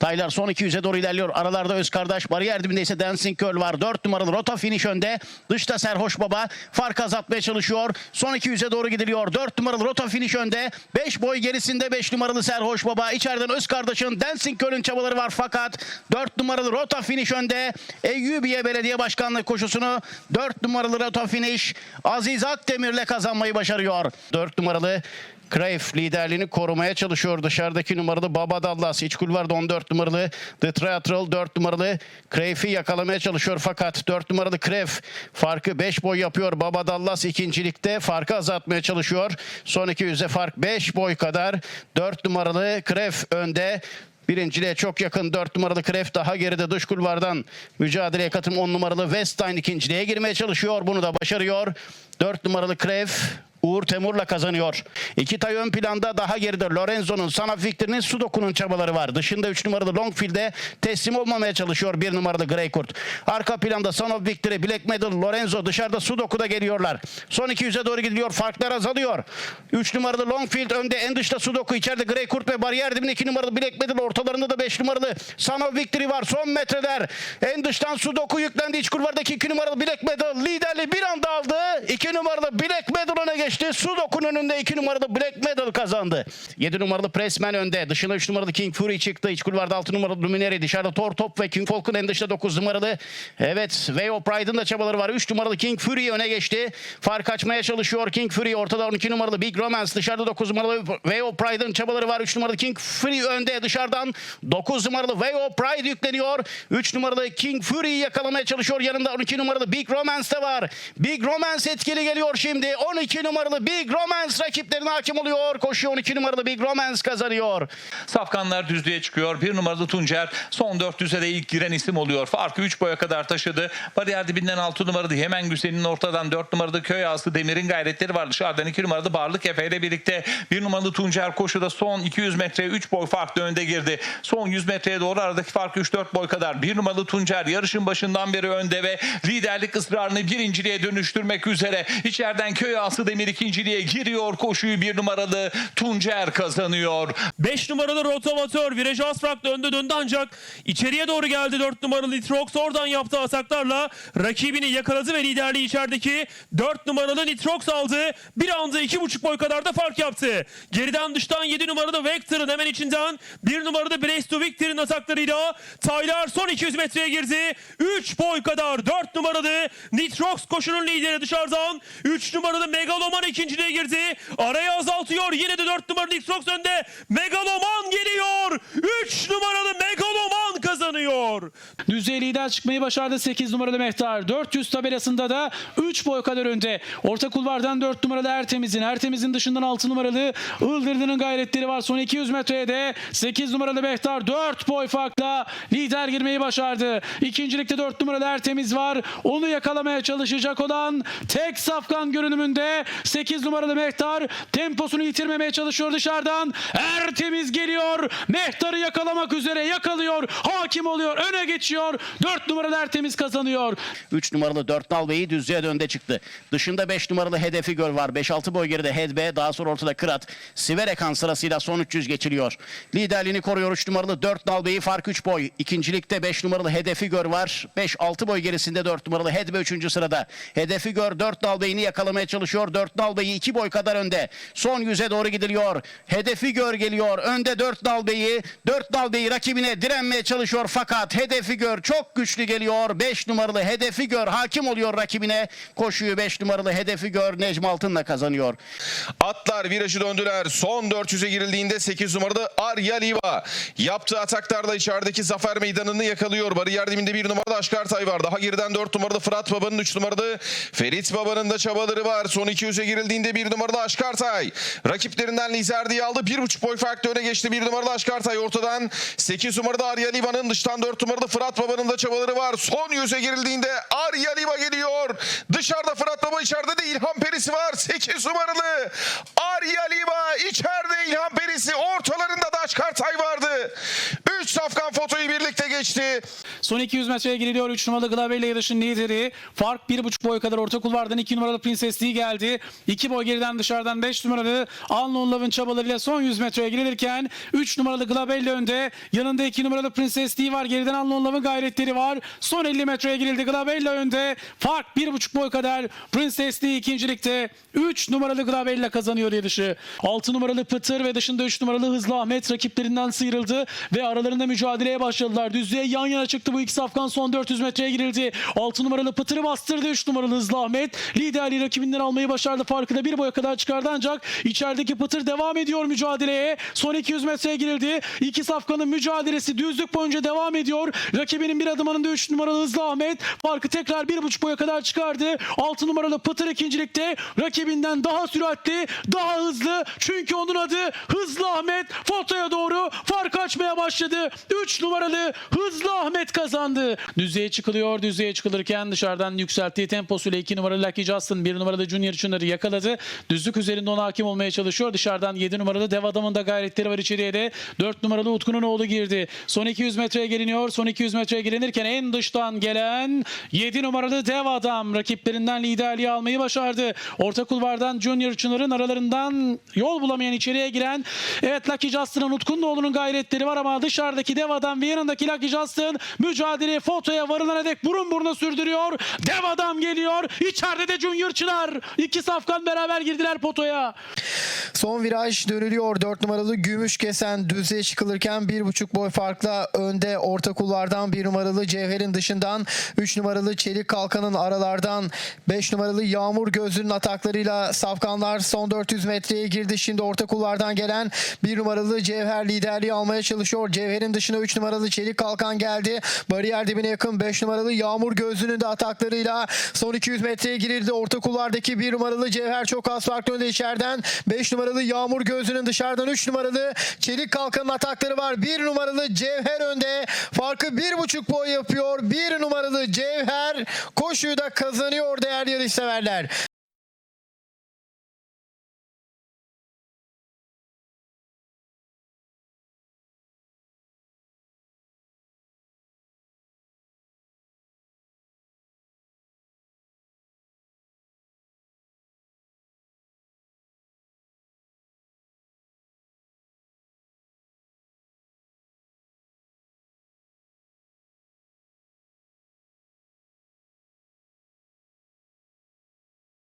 Taylar son 200'e doğru ilerliyor. Aralarda öz kardeş. Bariyer dibinde ise Dancing Girl var. 4 numaralı Rota finish önde. Dışta Serhoş Baba. Fark azaltmaya çalışıyor. Son 200'e doğru gidiliyor. 4 numaralı Rota finish önde. 5 boy gerisinde 5 numaralı Serhoş Baba. İçeriden öz kardeşin Dancing Girl'ün çabaları var fakat 4 numaralı Rota finish önde. Eyyubiye Belediye Başkanlığı koşusunu 4 numaralı Rota finish Aziz Akdemir'le kazanmayı başarıyor. 4 numaralı Cruyff liderliğini korumaya çalışıyor. Dışarıdaki numaralı Baba Dallas. İç kulvarda 14 numaralı The Triathlon 4 numaralı Cruyff'i yakalamaya çalışıyor. Fakat 4 numaralı Cruyff farkı 5 boy yapıyor. Baba Dallas ikincilikte farkı azaltmaya çalışıyor. Son 200'e fark 5 boy kadar. 4 numaralı Cruyff önde. Birinciliğe çok yakın 4 numaralı Kref daha geride dış kulvardan mücadeleye katım 10 numaralı Weststein ikinciliğe girmeye çalışıyor. Bunu da başarıyor. 4 numaralı Kref Uğur Temur'la kazanıyor. İki tay ön planda daha geride Lorenzo'nun, Sana Victor'ın Sudoku'nun çabaları var. Dışında 3 numaralı Longfield'e teslim olmamaya çalışıyor 1 numaralı Greykurt. Arka planda of Victory, Black Medal, Lorenzo dışarıda Sudoku'da geliyorlar. Son 200'e doğru gidiliyor. Farklar azalıyor. 3 numaralı Longfield önde en dışta Sudoku. içeride Greykurt ve bariyer dibinde 2 numaralı Black Medal. Ortalarında da 5 numaralı of Victory var. Son metreler. En dıştan Sudoku yüklendi. İç kulvardaki 2 numaralı Black Medal liderliği bir anda aldı. 2 numaralı Black Medal öne geçti. Sudoku'nun önünde 2 numaralı Black Medal kazandı. 7 numaralı Pressman önde. Dışına 3 numaralı King Fury çıktı. İç kulvarda 6 numaralı Luminary. Dışarıda Thor Top ve King Falcon en dışta 9 numaralı. Evet Way of Pride'ın da çabaları var. 3 numaralı King Fury öne geçti. Fark açmaya çalışıyor King Fury. Ortada 12 numaralı Big Romance. Dışarıda 9 numaralı Way of Pride'ın çabaları var. 3 numaralı King Fury önde. Dışarıdan 9 numaralı Way of Pride yükleniyor. 3 numaralı King Fury'yi yakalamaya çalışıyor. Yanında 12 numaralı Big Romance de var. Big Romance etkili geliyor şimdi. 12 numaralı Big Romance rakiplerine hakim oluyor. Koşuyor 12 numaralı Big Romance kazanıyor. Safkanlar düzlüğe çıkıyor. Bir numaralı Tuncer son 400'e de ilk giren isim oluyor. Farkı 3 boya kadar taşıdı. Bariyer dibinden 6 numaralı Hemen Güzel'in ortadan 4 numaralı Köy Ağası Demir'in gayretleri var. Dışarıdan 2 numaralı Barlık Efe ile birlikte 1 numaralı Tuncer koşuda son 200 metreye 3 boy farklı önde girdi. Son 100 metreye doğru aradaki fark 3-4 boy kadar. 1 numaralı Tuncer yarışın başından beri önde ve liderlik ısrarını birinciliğe dönüştürmek üzere. İçeriden Köy Ağası Demir ikinciliğe giriyor. Koşuyu 1 numaralı Tuncer kazanıyor. 5 numaralı rotavatör virajı az farklı önde döndü ancak içeriye doğru geldi 4 numaralı Nitrox oradan yaptığı ataklarla rakibini yakaladı ve liderliği içerideki 4 numaralı Nitrox aldı. Bir anda 2,5 boy kadar da fark yaptı. Geriden dıştan 7 numaralı Vector'ın hemen içinden 1 numaralı Brace to Victor'ın ataklarıyla Taylar son 200 metreye girdi. 3 boy kadar 4 numaralı Nitrox koşunun lideri dışarıdan 3 numaralı Megaloman ikinciliğe girdi. Arayı azaltıyor. Yine de 4 numaralı Nitrox önde. Megaloman geliyor. 3 numaralı Megaloman kazanıyor. Düzey lider çıkmayı başardı 8 numaralı Mehtar. 400 tabelasında da 3 boy kadar önde. Orta kulvardan 4 numaralı Ertemiz'in. Ertemiz'in dışından 6 numaralı Ildırdı'nın gayretleri var. Son 200 metreye de 8 numaralı Mehtar 4 boy farkla lider girmeyi başardı. İkincilikte 4 numaralı Ertemiz var. Onu yakalamaya çalışacak olan tek safkan görünümünde 8 numaralı Mehtar temposunu yitirmemeye çalışıyor dışarıdan. Ertemiz geliyor. Mehtar'ı yakalamak üzere yakalıyor. Hakim oluyor. Öne geçiyor. 4 numaralı Ertemiz kazanıyor. 3 numaralı 4 nal Bey'i düzlüğe de önde çıktı. Dışında 5 numaralı hedefi göl var. 5-6 boy geride Hedbe. Daha sonra ortada Kırat. Siverekan sırasıyla son 300 geçiliyor. Liderliğini koruyor 3 numaralı 4 nal Bey'i fark 3 boy. İkincilikte 5 numaralı hedefi gör var. 5-6 boy gerisinde 4 numaralı Hedbe 3. sırada. Hedefi gör 4 nal Bey'ini yakalamaya çalışıyor. 4 nal Bey'i 2 boy kadar önde. Son 100'e doğru gidiliyor. Hedefi gör geliyor. Önde 4 nal Bey'i. 4 nal Bey'i rakibine direnmeye çalışıyor. Fakat hedefi gör çok güçlü geliyor. 5 numaralı hedefi gör hakim oluyor rakibine. Koşuyu 5 numaralı hedefi gör Necmi Altın'la kazanıyor. Atlar virajı döndüler. Son 400'e girildiğinde 8 numaralı Arya Liva. Yaptığı ataklarla içerideki zafer meydanını yakalıyor. Bariyer dibinde 1 numaralı Aşkartay var. Daha geriden 4 numaralı Fırat Baba'nın 3 numaralı Ferit Baba'nın da çabaları var. Son 200'e girildiğinde 1 numaralı Aşkartay. Rakiplerinden liderliği aldı. 1,5 boy farklı öne geçti 1 numaralı Aşkartay ortadan. 8 numaralı Arya Liva'nın dıştan 4 numaralı Fırat Baba'nın da çabaları var. Son 100'e girildiğinde Arya Liva geliyor. Dışarıda Fırat Baba içeride de İlhan Perisi var. 8 numaralı Arya Liva içeride İlhan Perisi ortalarında da Aşkartay vardı. 3 safkan fotoyu birlikte geçti. Son 200 metreye giriliyor. 3 numaralı Glabella yarışın lideri. Fark 1,5 boy kadar orta kulvardan 2 numaralı Princess Lee geldi. 2 boy geriden dışarıdan 5 numaralı Alnon Love'ın çabalarıyla son 100 metreye girilirken 3 numaralı Glabella önde. Yanında 2 numaralı Princess Lee var. Geriden Alnon Love'ın gayretleri var. Son 50 metreye girildi. Glabella önde. Fark 1,5 boy kadar. Princess Lee ikincilikte. 3 numaralı Glabella kazanıyor yarışı. 6 numaralı Pıtır ve dışında 3 numaralı Hızlı Ahmet rakiplerinden sıyrıldı ve aralarında mücadeleye başladılar. Düzlüğe yan yana çıktı bu iki safkan son 400 metreye girildi. 6 numaralı Pıtır'ı bastırdı 3 numaralı Hızlı Ahmet. Liderliği rakibinden almayı başardı. Farkı da bir boya kadar çıkardı ancak içerideki Pıtır devam ediyor mücadeleye. Son 200 metreye girildi. İki safkanın mücadelesi düzlük boyunca devam ediyor. Rakibinin bir adım önünde 3 numaralı Hızlı Ahmet. Farkı tekrar 1,5 boya kadar çıkardı. 6 numaralı Pıtır ikincilikte rakibinden daha süratli, daha hızlı. Çünkü onun adı Hızlı Ahmet. Fotoya doğru fark açmaya başladı. 3 numaralı Hızlı Ahmet kazandı. Düzlüğe çıkılıyor. Düzlüğe çıkılırken dışarıdan yükselttiği temposuyla 2 numaralı Lucky Justin, 1 numaralı Junior Çınar'ı yakaladı. Düzlük üzerinde ona hakim olmaya çalışıyor. Dışarıdan 7 numaralı Dev Adam'ın da gayretleri var içeriye de. 4 numaralı Utku'nun oğlu girdi. Son 200 metreye geliniyor. Son 200 metreye gelinirken en dıştan gelen 7 numaralı Dev Adam rakiplerinden liderliği almayı başardı. Orta kulvardan Junior Çınar'ın aralarından yol bulamayan içeriye giren evet Lucky Justin'ın Utku'nun oğlunun gayretleri var ama dışarıdaki Dev Adam ve yanındaki Lucky Justin mücadeleyi fotoya varılana dek burun buruna sürdürüyor. Dev Adam geliyor. İçeride de Junior Çınar. İki safkan beraber girdiler potoya. Son viraj dönülüyor. 4 numaralı Gümüş Kesen düzlüğe çıkılırken 1,5 boy farkla önde orta kulvardan 1 numaralı Cevher'in dışından 3 numaralı Çelik Kalkan'ın aralardan 5 numaralı Yağmur Gözlü'nün ataklarıyla Safkanlar son 400 metreye girdi. Şimdi orta kulvardan gelen 1 numaralı Cevher liderliği almaya çalışıyor. Cevher'in dışına 3 numaralı Çelik Kalkan geldi. Bariyer dibine yakın 5 numaralı Yağmur Gözlü'nün de ataklarıyla son 200 metreye girildi. Orta kulvardaki 1 numaralı Cevher çok az farklı önde içeriden. 5 numaralı Yağmur Gözlü'nün dışarıdan 3 numaralı Çelik Kalkan'ın atakları var. 1 numaralı Cevher önde. Farkı 1,5 boy yapıyor. 1 numaralı Cevher koşuyu da kazanıyor değerli yarışseverler.